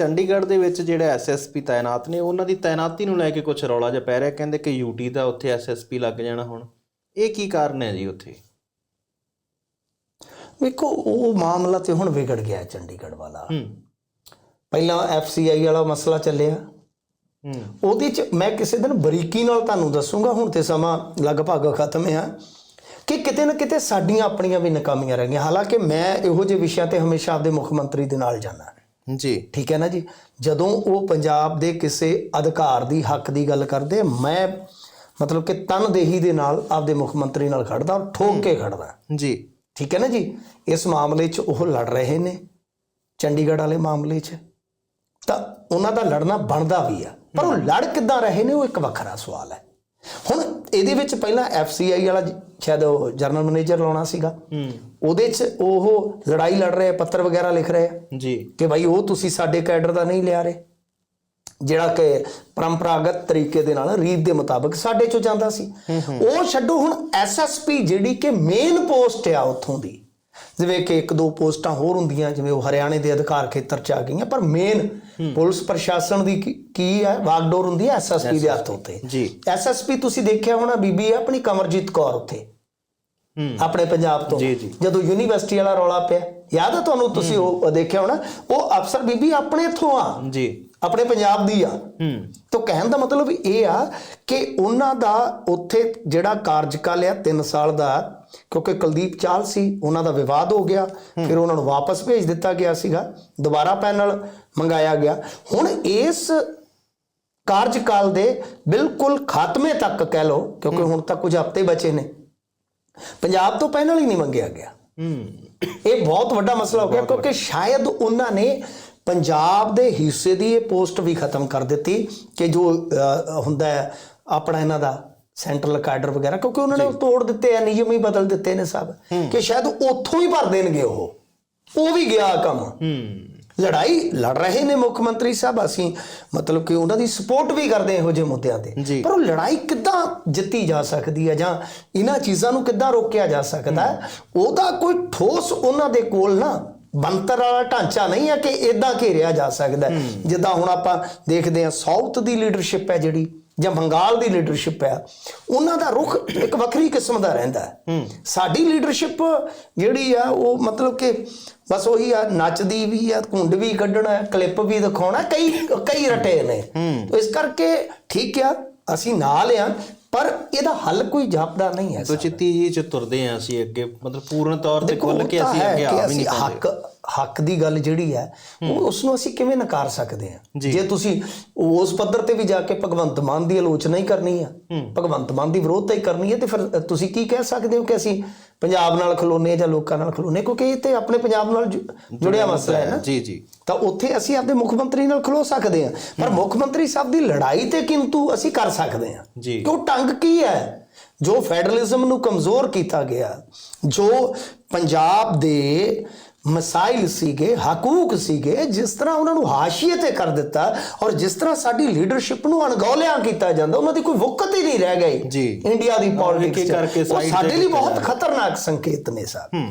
ਚੰਡੀਗੜ੍ਹ ਦੇ ਵਿੱਚ ਜਿਹੜੇ ਐਸਐਸਪੀ ਤਾਇਨਾਤ ਨੇ ਉਹਨਾਂ ਦੀ ਤਾਇਨਾਤੀ ਨੂੰ ਲੈ ਕੇ ਕੁਝ ਰੌਲਾ ਜਿਹਾ ਪੈ ਰਿਹਾ ਕਹਿੰਦੇ ਕਿ ਯੂਟੀ ਦਾ ਉੱਥੇ ਐਸਐਸਪੀ ਲੱਗ ਜਾਣਾ ਹੁਣ। ਇਹ ਕੀ ਕਾਰਨ ਹੈ ਜੀ ਉੱਥੇ? ਵੇਖੋ ਉਹ ਮਾਮਲਾ ਤੇ ਹੁਣ ਵਿਗੜ ਗਿਆ ਹੈ ਚੰਡੀਗੜ੍ਹ ਵਾਲਾ। ਹੂੰ। ਪਹਿਲਾਂ ਐਫਸੀਆਈ ਵਾਲਾ ਮਸਲਾ ਚੱਲਿਆ। ਹੂੰ। ਉਹਦੇ ਚ ਮੈਂ ਕਿਸੇ ਦਿਨ ਬਰੀਕੀ ਨਾਲ ਤੁਹਾਨੂੰ ਦੱਸੂਗਾ ਹੁਣ ਤੇ ਸਮਾਂ ਲਗਭਗ ਖਤਮ ਆ ਕਿ ਕਿਤੇ ਨਾ ਕਿਤੇ ਸਾਡੀਆਂ ਆਪਣੀਆਂ ਵੀ ਨਾਕਾਮੀਆਂ ਰਹਿ ਗਈਆਂ। ਹਾਲਾਂਕਿ ਮੈਂ ਇਹੋ ਜਿਹੇ ਵਿਸ਼ਿਆਂ ਤੇ ਹਮੇਸ਼ਾ ਆਪਦੇ ਮੁੱਖ ਮੰਤਰੀ ਦੇ ਨਾਲ ਜਾਂਦਾ। ਜੀ। ਠੀਕ ਹੈ ਨਾ ਜੀ? ਜਦੋਂ ਉਹ ਪੰਜਾਬ ਦੇ ਕਿਸੇ ਅਧਿਕਾਰ ਦੀ ਹੱਕ ਦੀ ਗੱਲ ਕਰਦੇ ਮੈਂ ਮਤਲਬ ਕਿ ਤਨਦੇਹੀ ਦੇ ਨਾਲ ਆਪਦੇ ਮੁੱਖ ਮੰਤਰੀ ਨਾਲ ਖੜਦਾ ਔਰ ਠੋਕ ਕੇ ਖੜਦਾ। ਜੀ। ਠੀਕ ਹੈ ਨਾ ਜੀ? ਇਸ ਮਾਮਲੇ 'ਚ ਉਹ ਲੜ ਰਹੇ ਨੇ ਚੰਡੀਗੜ੍ਹ ਵਾਲੇ ਮਾਮਲੇ 'ਚ। ਤਾਂ ਉਹਨਾਂ ਦਾ ਲੜਨਾ ਬਣਦਾ ਵੀ ਆ ਪਰ ਉਹ ਲੜ ਕਿੱਦਾਂ ਰਹੇ ਨੇ ਉਹ ਇੱਕ ਵੱਖਰਾ ਸਵਾਲ ਹੈ। ਹੁਣ ਇਹਦੇ ਵਿੱਚ ਪਹਿਲਾਂ ਐਫਸੀਆਈ ਵਾਲਾ ਜ- ਸ਼ਾਇਦ ਉਹ ਜਨਰਲ ਮੈਨੇਜਰ ਲਾਉਣਾ ਸੀਗਾ। ਹੂੰ। ਉਹਦੇ 'ਚ ਉਹ ਲੜਾਈ ਲੜ ਰਹੇ ਪੱਤਰ ਵਗੈਰਾ ਲਿਖ ਰਹੇ ਆ। ਜੀ। ਕਿ ਭਾਈ ਉਹ ਤੁਸੀਂ ਸਾਡੇ ਕੈਡਰ ਦਾ ਨਹੀਂ ਲਿਆ ਰਹੇ। ਜਿਹੜਾ ਕਿ ਪਰੰਪਰਾਗਤ ਤਰੀਕੇ ਦੇ ਨਾਲ ਰੀਤ ਦੇ ਮੁਤਾਬਕ ਸਾਡੇ ਚੋਂ ਜਾਂਦਾ ਸੀ। ਉਹ ਛੱਡੋ ਹੁਣ ਐਸਐਸਪੀ ਜਿਹੜੀ ਕਿ ਮੇਨ ਪੋਸਟ ਆ ਉੱਥੋਂ ਦੀ। ਜਿਵੇਂ ਕਿ ਇੱਕ ਦੋ ਪੋਸਟਾਂ ਹੋਰ ਹੁੰਦੀਆਂ ਜਿਵੇਂ ਉਹ ਹਰਿਆਣੇ ਦੇ ਅਧਿਕਾਰ ਖੇਤਰ ਚ ਆ ਗਈਆਂ ਪਰ ਮੇਨ ਪੁਲਿਸ ਪ੍ਰਸ਼ਾਸਨ ਦੀ ਕੀ- ਹੈ? ਵਾਗਡੋਰ ਹੁੰਦੀ ਹੈ ਐਸਐਸਪੀ ਦੇ ਹੱਥ ਉੱਤੇ। ਜੀ। ਐਸਐਸਪੀ ਤੁਸੀਂ ਦੇਖਿਆ ਹੋਣਾ ਬੀਬੀ ਆਪਣੀ ਕਮਰਜੀਤ ਕੌਰ ਹੂੰ। ਆਪਣੇ ਪੰਜਾਬ ਤੋਂ। ਜਦੋਂ ਯੂਨੀਵਰਸਿਟੀ ਵਾਲਾ ਰੌਲਾ ਪਿਆ ਯਾਦ ਹੈ ਤੁਹਾਨੂੰ ਤੁਸੀਂ ਉਹ ਦੇਖਿਆ ਹੋਣਾ? ਉਹ ਅਫਸਰ ਬੀਬੀ ਆਪਣੇ ਇੱਥੋਂ ਆ। ਜੀ। ਆਪਣੇ ਪੰਜਾਬ ਦੀ ਆ। ਹੂੰ। ਤਾਂ ਕਹਿਣ ਦਾ ਮਤਲਬ ਇਹ ਆ ਕਿ ਉਹਨਾਂ ਦਾ ਉੱਥੇ ਜਿਹੜਾ ਕਾਰਜਕਾਲ ਆ 3 ਸਾਲ ਦਾ ਕਿਉਂਕਿ ਕੁਲਦੀਪ ਚਾਲ ਸੀ ਉਹਨਾਂ ਦਾ ਵਿਵਾਦ ਹੋ ਗਿਆ ਫਿਰ ਉਹਨਾਂ ਨੂੰ ਵਾਪਸ ਭੇਜ ਦਿੱਤਾ ਗਿਆ ਸੀਗਾ ਦੁਬਾਰਾ ਪੈਨਲ ਮੰਗਾਇਆ ਗਿਆ। ਹੁਣ ਇਸ ਕਾਰਜਕਾਲ ਦੇ ਬਿਲਕੁਲ ਖਾਤਮੇ ਤੱਕ ਕਹਿ ਲਓ ਕਿਉਂਕਿ ਹੁਣ ਤੱਕ ਕੁਝ ਹਫ਼ਤੇ ਬਚੇ ਨੇ ਪੰਜਾਬ ਤੋਂ ਪੈਨਲ ਹੀ ਨਹੀਂ ਮੰਗਿਆ ਗਿਆ। ਹੂੰ। ਇਹ ਬਹੁਤ ਵੱਡਾ ਮਸਲਾ ਹੋ ਗਿਆ ਕਿਉਂਕਿ ਸ਼ਾਇਦ ਉਹਨਾਂ ਨੇ ਪੰਜਾਬ ਦੇ ਹਿੱਸੇ ਦੀ ਇਹ ਪੋਸਟ ਵੀ ਖਤਮ ਕਰ ਦਿੱਤੀ ਕਿ ਜੋ ਹੁੰਦਾ ਹੈ ਆਪਣਾ ਇਹਨਾਂ ਦਾ ਸੈਂਟਰਲ ਕਾਡਰ ਵਗੈਰਾ ਕਿਉਂਕਿ ਉਹਨਾਂ ਨੇ ਤੋੜ ਦਿੱਤੇ ਆ ਨਿਯਮ ਹੀ ਬਦਲ ਦਿੱਤੇ ਨੇ ਸਭ। ਕਿ ਸ਼ਾਇਦ ਉੱਥੋਂ ਹੀ ਭਰ ਦੇਣਗੇ ਉਹ। ਉਹ ਵੀ ਗਿਆ ਕੰਮ। ਹੂੰ। ਲੜਾਈ ਲੜ ਰਹੇ ਨੇ ਮੁੱਖ ਮੰਤਰੀ ਸਾਹਿਬ ਅਸੀਂ ਮਤਲਬ ਕਿ ਉਹਨਾਂ ਦੀ ਸਪੋਰਟ ਵੀ ਕਰਦੇ ਇਹੋ ਜਿਹੇ ਮੁੱਦਿਆਂ ਤੇ। ਪਰ ਉਹ ਲੜਾਈ ਕਿੱਦਾਂ ਜਿੱਤੀ ਜਾ ਸਕਦੀ ਹੈ ਜਾਂ ਇਹਨਾਂ ਚੀਜ਼ਾਂ ਨੂੰ ਕਿੱਦਾਂ ਰੋਕਿਆ ਜਾ ਸਕਦਾ ਹੈ ਉਹਦਾ ਕੋਈ ਠੋਸ ਉਹਨਾਂ ਦੇ ਕੋਲ ਨਾ ਬੰਤਰ ਵਾਲਾ ਢਾਂਚਾ ਨਹੀਂ ਹੈ ਕਿ ਇਦਾਂ ਘੇਰਿਆ ਜਾ ਸਕਦਾ। ਜਿੱਦਾਂ ਹੁਣ ਆਪਾਂ ਦੇਖਦੇ ਹਾਂ ਸਾਊਥ ਦੀ ਲੀਡਰਸ਼ਿਪ ਹੈ ਜਿਹੜੀ ਜਾਂ ਬੰਗਾਲ ਦੀ ਲੀਡਰਸ਼ਿਪ ਹੈ ਉਹਨਾਂ ਦਾ ਰੁਖ ਇੱਕ ਵੱਖਰੀ ਕਿਸਮ ਦਾ ਰਹਿੰਦਾ ਹੈ। ਸਾਡੀ ਲੀਡਰਸ਼ਿਪ ਜਿਹੜੀ ਆ ਉਹ ਮਤਲਬ ਕਿ ਬਸ ਉਹੀ ਆ ਨੱਚਦੀ ਵੀ ਆ ਕੁੰਡ ਵੀ ਕੱਢਣਾ ਕਲਿੱਪ ਵੀ ਦਿਖਾਉਣਾ ਕਈ ਕਈ ਰਟੇ ਨੇ। ਇਸ ਕਰਕੇ ਠੀਕ ਆ ਅਸੀਂ ਨਾਲ ਆ ਪਰ ਇਹਦਾ ਹੱਲ ਕੋਈ ਜਾਪਦਾ ਨਹੀਂ ਹੈ ਤੋ ਚਿੱਤੀ ਜੀ ਚ ਤੁਰਦੇ ਆ ਅਸੀਂ ਅੱਗੇ ਮਤਲਬ ਪੂਰਨ ਤੌਰ ਤੇ ਖੁੱਲ ਕੇ ਅਸੀਂ ਅੱਗੇ ਆ ਵੀ ਨਹੀਂ ਪਾਉਂਦੇ। ਹੱਕ ਹੱਕ ਦੀ ਗੱਲ ਜਿਹੜੀ ਹੈ ਉਹ ਉਸ ਨੂੰ ਅਸੀਂ ਕਿਵੇਂ ਨਕਾਰ ਸਕਦੇ ਹਾਂ? ਜੇ। ਤੁਸੀਂ ਉਸ ਪੱਧਰ ਤੇ ਵੀ ਜਾ ਕੇ ਭਗਵੰਤ ਮਾਨ ਦੀ ਆਲੋਚਨਾ ਹੀ ਕਰਨੀ ਆ ਭਗਵੰਤ ਮਾਨ ਦੀ ਵਿਰੋਧਤਾ ਹੀ ਕਰਨੀ ਹੈ ਤੇ ਫਿਰ ਤੁਸੀਂ ਕੀ ਕਹਿ ਸਕਦੇ ਹੋ ਕਿ ਅਸੀਂ ਪੰਜਾਬ ਨਾਲ ਖਲੋਨੇ ਜਾਂ ਲੋਕਾਂ ਨਾਲ ਖਲੋਨੇ? ਕਿਉਂਕਿ ਇਹ ਤੇ ਆਪਣੇ ਪੰਜਾਬ ਨਾਲ ਜੁੜਿਆ ਮਸਲਾ ਹੈ ਨਾ। ਜੀ ਜੀ। ਤਾਂ ਉੱਥੇ ਅਸੀਂ ਆਪਦੇ ਮੁੱਖ ਮੰਤਰੀ ਨਾਲ ਖਲੋ ਸਕਦੇ ਹਾਂ। ਪਰ ਮੁੱਖ ਮੰਤਰੀ ਸਾਹਿਬ ਦੀ ਲੜਾਈ ਤੇ ਕਿੰਤੂ ਅਸੀਂ ਕਰ ਸਕਦੇ ਹਾਂ। ਕਿ ਉਹ ਟੰਗ ਕੀ ਹੈ? ਜੋ ਫੈਡਰਲਿਜ਼ਮ ਨੂੰ ਕਮਜ਼ੋਰ ਕੀਤਾ ਗਿਆ ਜੋ ਪੰਜਾਬ ਦੇ ਮਸਾਇਲ ਸੀਗੇ ਹਕੂਕ ਸੀਗੇ ਜਿਸ ਤਰ੍ਹਾਂ ਉਹਨਾਂ ਨੂੰ ਹਾਸ਼ੀਏ ਤੇ ਕਰ ਦਿੱਤਾ ਔਰ ਜਿਸ ਤਰ੍ਹਾਂ ਸਾਡੀ ਲੀਡਰਸ਼ਿਪ ਨੂੰ ਅਣਗੌਲਿਆ ਕੀਤਾ ਜਾਂਦਾ ਉਹਨਾਂ ਦੀ ਕੋਈ ਵਕਤ ਹੀ ਨਹੀਂ ਰਹਿ ਗਈ ਜੀ। ਇੰਡੀਆ ਦੀ ਪੋਲਿਟਿਕਸ ਕਰਕੇ ਸਾਡੇ ਲਈ ਬਹੁਤ ਖਤਰਨਾਕ ਸੰਕੇਤ ਨੇ ਸਾਹਿਬ